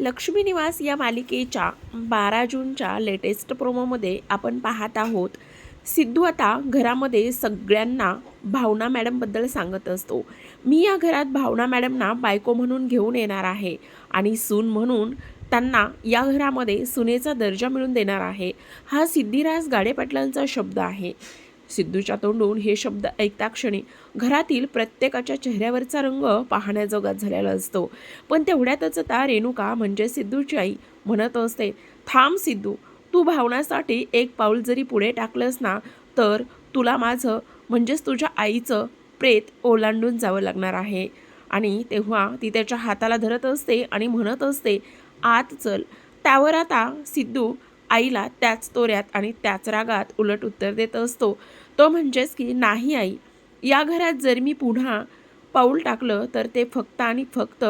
लक्ष्मी निवास या मालिकेच्या बारा जूनच्या लेटेस्ट प्रोमोमध्ये आपण पाहत आहोत. सिद्धू आता घरामध्ये सगळ्यांना भावना मॅडमबद्दल सांगत असतो. मी या घरात भावना मॅडमना बायको म्हणून घेऊन येणार आहे आणि सून म्हणून त्यांना या घरामध्ये सुनेचा दर्जा मिळून देणार आहे. हा सिद्धिराज गाडेपाटलांचा शब्द आहे. सिद्धूच्या तोंडून हे शब्द ऐकता क्षणी घरातील प्रत्येकाच्या चेहऱ्यावरचा रंग पाहण्याजोगात झालेला असतो. पण तेवढ्यातच आता रेणुका म्हणजे सिद्धूची आई म्हणत असते थांब सिद्धू तू भावनासाठी एक पाऊल जरी पुढे टाकलंस ना तर तुला माझं म्हणजेच तुझ्या आईचं प्रेत ओलांडून जावं लागणार आहे. आणि तेव्हा ती त्याच्या हाताला धरत असते आणि म्हणत असते आत चल त्यावर आता सिद्धू आईला त्याच तोऱ्यात आणि त्याच रागात उलट उत्तर देत असतो. तो म्हणजेच की नाही आई या घरात जर मी पुन्हा पाऊल टाकलं तर ते फक्त आणि फक्त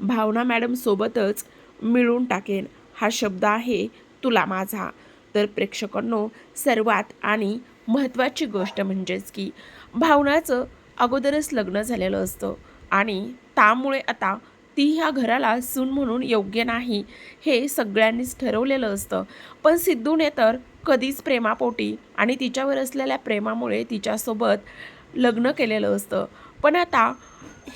भावना मॅडमसोबतच मिळून टाकेन. हा शब्द आहे तुला माझा. तर प्रेक्षकांनो सर्वात आणि महत्त्वाची गोष्ट म्हणजेच की भावनाचं अगोदरच लग्न झालेलं असतं. आणि त्यामुळे आता ती ह्या घराला सून म्हणून योग्य नाही हे सगळ्यांनीच ठरवलेलं असतं. पण सिद्धूने तर कधीच प्रेमापोटी आणि तिच्यावर असलेल्या प्रेमामुळे तिच्यासोबत लग्न केलेलं असतं. पण आता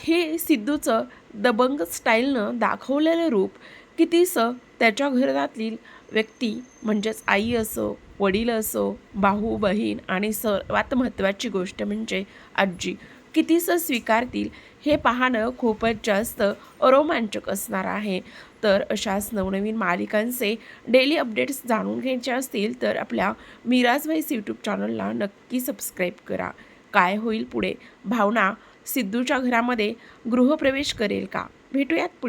हे सिद्धूचं दबंग स्टाईलनं दाखवलेलं रूप कितीसं त्याच्या घरातील व्यक्ती म्हणजेच आई असो वडील असो भाऊ बहीण आणि सर्वात महत्त्वाची गोष्ट म्हणजे आजी कितीसं स्वीकारतील हे पाहणं खूपच जास्त रोमांचक असणार आहे. तर अशाच नवनवीन मालिकांचे डेली अपडेट्स जाणून घ्यायचे असतील तर आपल्या मिराज वाईस यूट्यूब चॅनलला नक्की सबस्क्राईब करा. काय होईल पुढे? भावना सिद्धूच्या घरामध्ये गृहप्रवेश करेल का? भेटूयात पुढे.